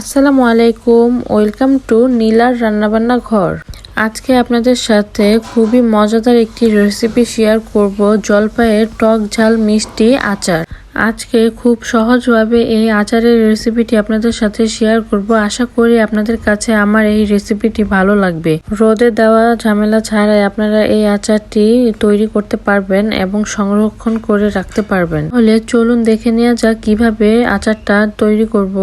আসসালামু আলাইকুম welcome to নীলার রান্নাবান্না ঘর। আজকে আপনাদের সাথে খুবই মজাদার একটি রেসিপি শেয়ার করব, জলপাইয়ের টক ঝাল মিষ্টি আচার। আজকে খুব সহজভাবে এই আচারের রেসিপিটি আপনাদের সাথে শেয়ার করব। আশা করি আপনাদের কাছে আমার এই রেসিপিটি ভালো লাগবে। রোদে দেওয়া ঝামেলা ছাড়াই আপনারা এই আচারটি তৈরি করতে পারবেন এবং সংরক্ষণ করে রাখতে পারবেন। তাহলে চলুন দেখে নেওয়া যাক কীভাবে আচারটা তৈরি করব।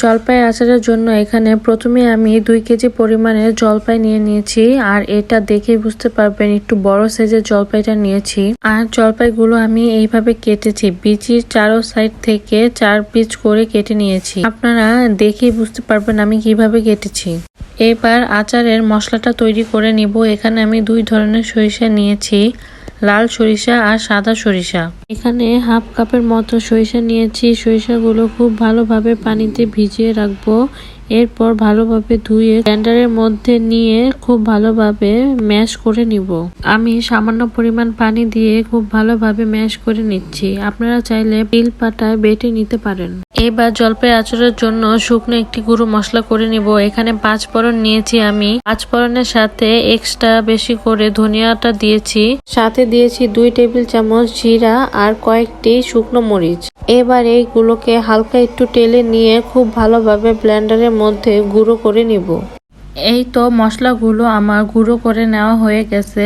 জলপাই আচারের জন্য এখানে প্রথমে আমি দুই কেজি পরিমাণে জলপাই নিয়ে নিয়েছি আর এটা দেখে বুঝতে পারবেন একটু বড় সাইজের জলপাইটা নিয়েছি। আর জলপাইগুলো আমি এইভাবে কেটেছি। বিচির চারো সাইড থেকে চার পিচ করে কেটে নিয়েছি। আপনারা দেখে বুঝতে পারবেন আমি কীভাবে কেটেছি। এবার আচারের মশলাটা তৈরি করে নিব। এখানে আমি দুই ধরনের সরিষা নিয়েছি, লাল সরিষা আর সাদা সরিষা। এখানে হাফ কাপের মতো সরিষা নিয়েছি। সরিষাগুলো খুব ভালোভাবে পানিতে ভিজিয়ে রাখব। এরপর ভালোভাবে ধুয়ে ব্লেন্ডারের মধ্যে নিয়ে খুব ভালোভাবে ম্যাশ করে নিব। আমি সামান্য পরিমাণ পানি দিয়ে খুব ভালোভাবে ম্যাশ করে নিচ্ছি। আপনারা চাইলে পিল পাটায় বেটে নিতে পারেন। এবার জলপাই আচারের জন্য শুকনো একটি গুঁড়ো মশলা করে নিব। এখানে পাঁচ ফোড়ন নিয়েছি আমি। পাঁচ ফোড়নের সাথে এক্সট্রা বেশি করে ধনিয়াটা দিয়েছি। সাথে দিয়েছি দুই টেবিল চামচ জিরা আর কয়েকটি শুকনো মরিচ। এবার এইগুলোকে হালকা একটু টেলে নিয়ে খুব ভালোভাবে ব্লেন্ডারের মধ্যে গুঁড়ো করে নিব। এই তো মশলাগুলো আমার গুঁড়ো করে নেওয়া হয়ে গেছে।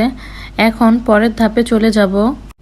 এখন পরের ধাপে চলে যাব।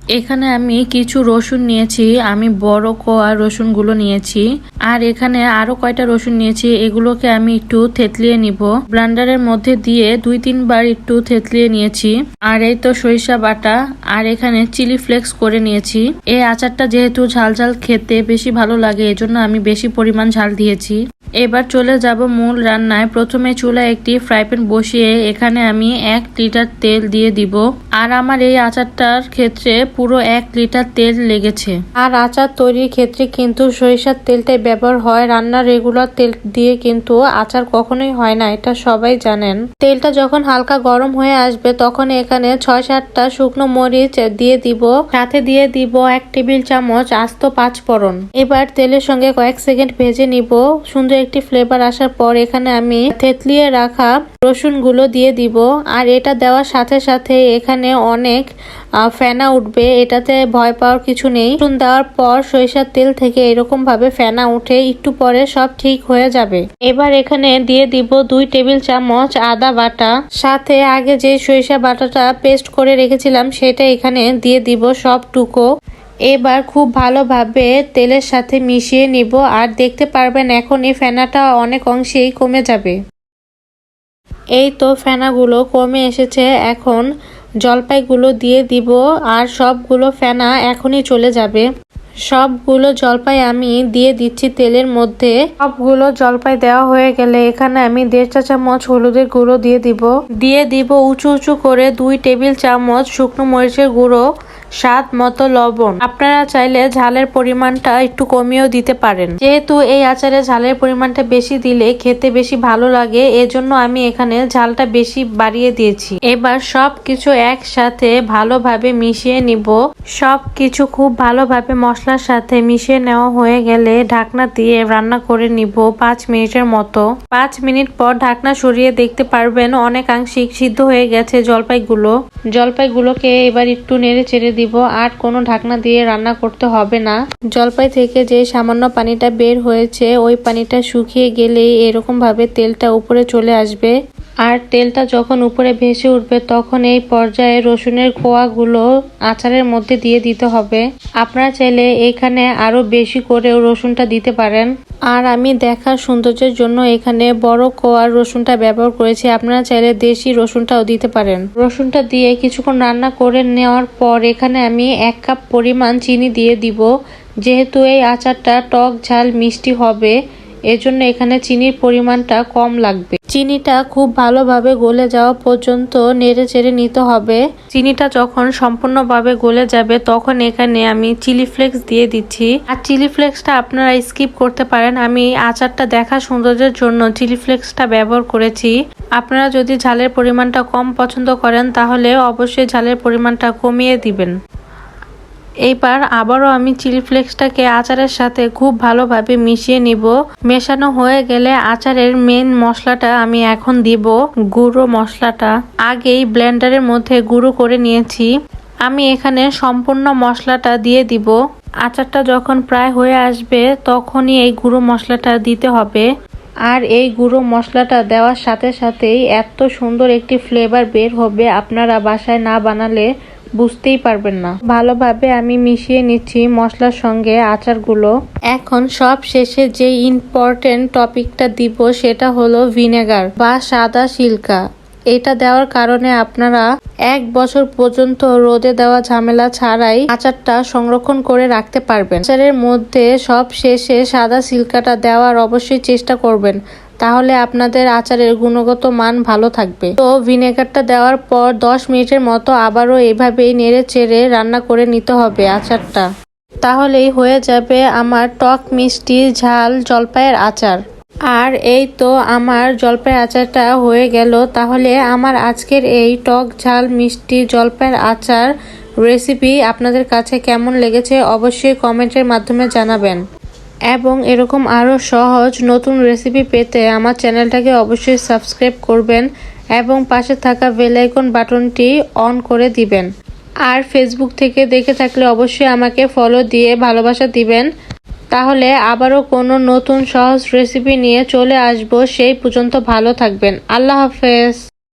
এখানে আমি কিছু রসুন নিয়েছি, আমি বড় কোয়া রসুনগুলো নিয়েছি, আর এখানে আরও কয়টা রসুন নিয়েছি, এগুলোকে আমি একটু থেতলিয়ে নিব। ব্লান্ডারের মধ্যে দিয়ে দুই তিনবার একটু থেতলিয়ে নিয়েছি। আর এই তো সরিষা বাটা, আর এখানে চিলি ফ্লেক্স করে নিয়েছি। এই আচারটা যেহেতু ঝাল ঝাল খেতে বেশি ভালো লাগে, এজন্য আমি বেশি পরিমাণ ঝাল দিয়েছি। এবার চলে যাব মূল রান্নায়। প্রথমে চুলা একটি ফ্রাই প্যান বসিয়ে এখানে আমি এক লিটার তেল দিয়ে দিব। আর আমার এই আচারটার ক্ষেত্রে পুরো এক লিটার তেল লেগেছে। আর আচার তৈরির ক্ষেত্রে কিন্তু সরিষার তেলটাই ব্যবহার হয়। রান্নার রেগুলার তেল দিয়ে কিন্তু আচার কখনোই হয় না, এটা সবাই জানেন। তেলটা যখন হালকা গরম হয়ে আসবে, তখন এখানে ছয় সাতটা শুকনো মরিচ দিয়ে দিব। সাথে দিয়ে দিব এক টেবিল চামচ আস্ত পাঁচ ফোড়ন এবার তেলের সঙ্গে কয়েক সেকেন্ড ভেজে নিব। সুন্দর একটি ফ্লেভার আসার পর এখানে আমি থেতলিয়ে রাখা রসুনগুলো দিয়ে দিব। আর এটা দেওয়ার সাথে সাথে এখানে অনেক ফেনা উঠবে, এটাতে ভয় পাওয়ার কিছু নেই। রসুন দেওয়ার পর সরিষার তেল থেকে এরকম ভাবে ফেনা উঠে একটু পরে সব ঠিক হয়ে যাবে। এবার এখানে দিয়ে দিব দুই টেবিল চামচ আদা বাটা। সাথে আগে যে সরিষা বাটাটা পেস্ট করে রেখেছিলাম, সেটা এখানে দিয়ে দিব সব টুকো এবার খুব ভালোভাবে তেলের সাথে মিশিয়ে নিব, আর দেখতে পারবেন এখন এই ফেনাটা অনেক অংশেই কমে যাবে। এই তো ফেনাগুলো কমে এসেছে, এখন জলপাইগুলো দিয়ে দিব আর সবগুলো ফেনা এখনই চলে যাবে। সবগুলো জলপাই আমি দিয়ে দিচ্ছি তেলের মধ্যে। সবগুলো জলপাই দেওয়া হয়ে গেলে এখানে আমি দেড় চা চামচ হলুদের গুঁড়ো দিয়ে দিব। দিয়ে দিব উঁচু উঁচু করে দুই টেবিল চামচ শুকনো মরিচের গুঁড়ো। স্বাদ মতো লবণ। আপনারা চাইলে ঝালের পরিমাণটা একটু কমিয়েও দিতে পারেন। যেহেতু এই আচারে ঝালের পরিমাণটা বেশি দিলে খেতে বেশি ভালো লাগে, এজন্য আমি এখানে ঝালটা বেশি বাড়িয়ে দিয়েছি। এবার সব কিছু একসাথে ভালোভাবে মিশিয়ে নিব। সব কিছু খুব ভালোভাবে মশলার সাথে মিশিয়ে নেওয়া হয়ে গেলে ঢাকনা দিয়ে রান্না করে নিব পাঁচ মিনিটের মতো। পাঁচ মিনিট পর ঢাকনা সরিয়ে দেখতে পারবেন অনেকাংশিক সিদ্ধ হয়ে গেছে জলপাইগুলো। জলপাইগুলোকে এবার একটু নেড়ে চেড়ে দিব, আর কোনো ঢাকনা দিয়ে রান্না করতে হবে না। জলপাই থেকে যে সামান্য পানিটা বের হয়েছে, ওই পানিটা শুকিয়ে গেলেই এরকম ভাবে তেলটা উপরে চলে আসবে। আর তেলটা যখন উপরে ভেসে উঠবে, তখন এই পর্যায়ে রসুনের কোয়াগুলো আচারের মধ্যে দিয়ে দিতে হবে। আপনারা চাইলে এখানে আরও বেশি করেও রসুনটা দিতে পারেন। আর আমি দেখার সৌন্দর্যের জন্য এখানে বড় কোয়ার রসুনটা ব্যবহার করেছি। আপনারা চাইলে দেশি রসুনটাও দিতে পারেন। রসুনটা দিয়ে কিছুক্ষণ রান্না করে নেওয়ার পর এখানে আমি এক কাপ পরিমাণ চিনি দিয়ে দিব। যেহেতু এই আচারটা টক ঝাল মিষ্টি হবে এজন্য এখানে চিনির পরিমাণটা কম লাগবে। চিনিটা খুব ভালোভাবে গলে যাওয়া পর্যন্ত নেড়ে চেড়ে নিতে হবে। চিনিটা যখন সম্পূর্ণভাবে গলে যাবে, তখন এখানে আমি চিলি ফ্লেক্স দিয়ে দিচ্ছি। আর চিলি ফ্লেক্সটা আপনারা স্কিপ করতে পারেন। আমি আচারটা দেখা সৌন্দর্যের জন্য চিলি ফ্লেক্সটা ব্যবহার করেছি। আপনারা যদি ঝালের পরিমাণটা কম পছন্দ করেন, তাহলে অবশ্যই ঝালের পরিমাণটা কমিয়ে দিবেন। এইবার আবারও আমি চিলি ফ্লেক্সটাকে আচারের সাথে খুব ভালোভাবে মিশিয়ে নিব। মেশানো হয়ে গেলে আচারের মেন মশলাটা আমি এখন দিব গুঁড়ো মশলাটা। আগেই ব্লেন্ডারের মধ্যে গুঁড়ো করে নিয়েছি। আমি এখানে সম্পূর্ণ মশলাটা দিয়ে দিব। আচারটা যখন প্রায় হয়ে আসবে তখনই এই গুঁড়ো মশলাটা দিতে হবে। আর এই গুঁড়ো মশলাটা দেওয়ার সাথে সাথেই এত সুন্দর একটি ফ্লেভার বের হবে আপনারা বাসায় না বানালে। বুঝতেই পারবেন না। ভালোভাবে আমি মিশিয়ে নিচ্ছি মশলার সঙ্গে আচারগুলো। এখন সব শেষে যে ইম্পর্টেন্ট টপিকটা দিব সেটা হলো ভিনেগার বা সাদা সিল্কা। এটা দেওয়ার কারণে আপনারা এক বছর পর্যন্ত রোদে দেওয়া ঝামেলা ছাড়াই আচারটা সংরক্ষণ করে রাখতে পারবেন। আচারের মধ্যে সব শেষে সাদা সিল্কাটা দেওয়ার অবশ্যই চেষ্টা করবেন। তাহলে আপনাদের আচারের গুণগত মান ভালো থাকবে। তো ভিনেগারটা দেওয়ার পর দশ মিনিটের মতো আবারও এভাবেই নেড়ে চেড়ে রান্না করে নিতে হবে আচারটা। তাহলেই হয়ে যাবে আমার টক মিষ্টি ঝাল জলপাইয়ের আচার। আর এই তো আমার জলপাই আচারটা হয়ে গেল। তাহলে আমার আজকের এই টক ঝাল মিষ্টি জলপাইয়ের আচার রেসিপি আপনাদের কাছে কেমন লেগেছে অবশ্যই কমেন্টের মাধ্যমে জানাবেন। এবং এরকম আরও সহজ নতুন রেসিপি পেতে আমার চ্যানেলটাকে অবশ্যই সাবস্ক্রাইব করবেন এবং পাশে থাকা বেল আইকন বাটনটি অন করে দিবেন। আর ফেসবুক থেকে দেখে থাকলে অবশ্যই আমাকে ফলো দিয়ে ভালোবাসা দিবেন। তাহলে আবারও কোনো নতুন সহজ রেসিপি নিয়ে চলে আসব, সেই পর্যন্ত ভালো থাকবেন। আল্লাহ হাফেজ।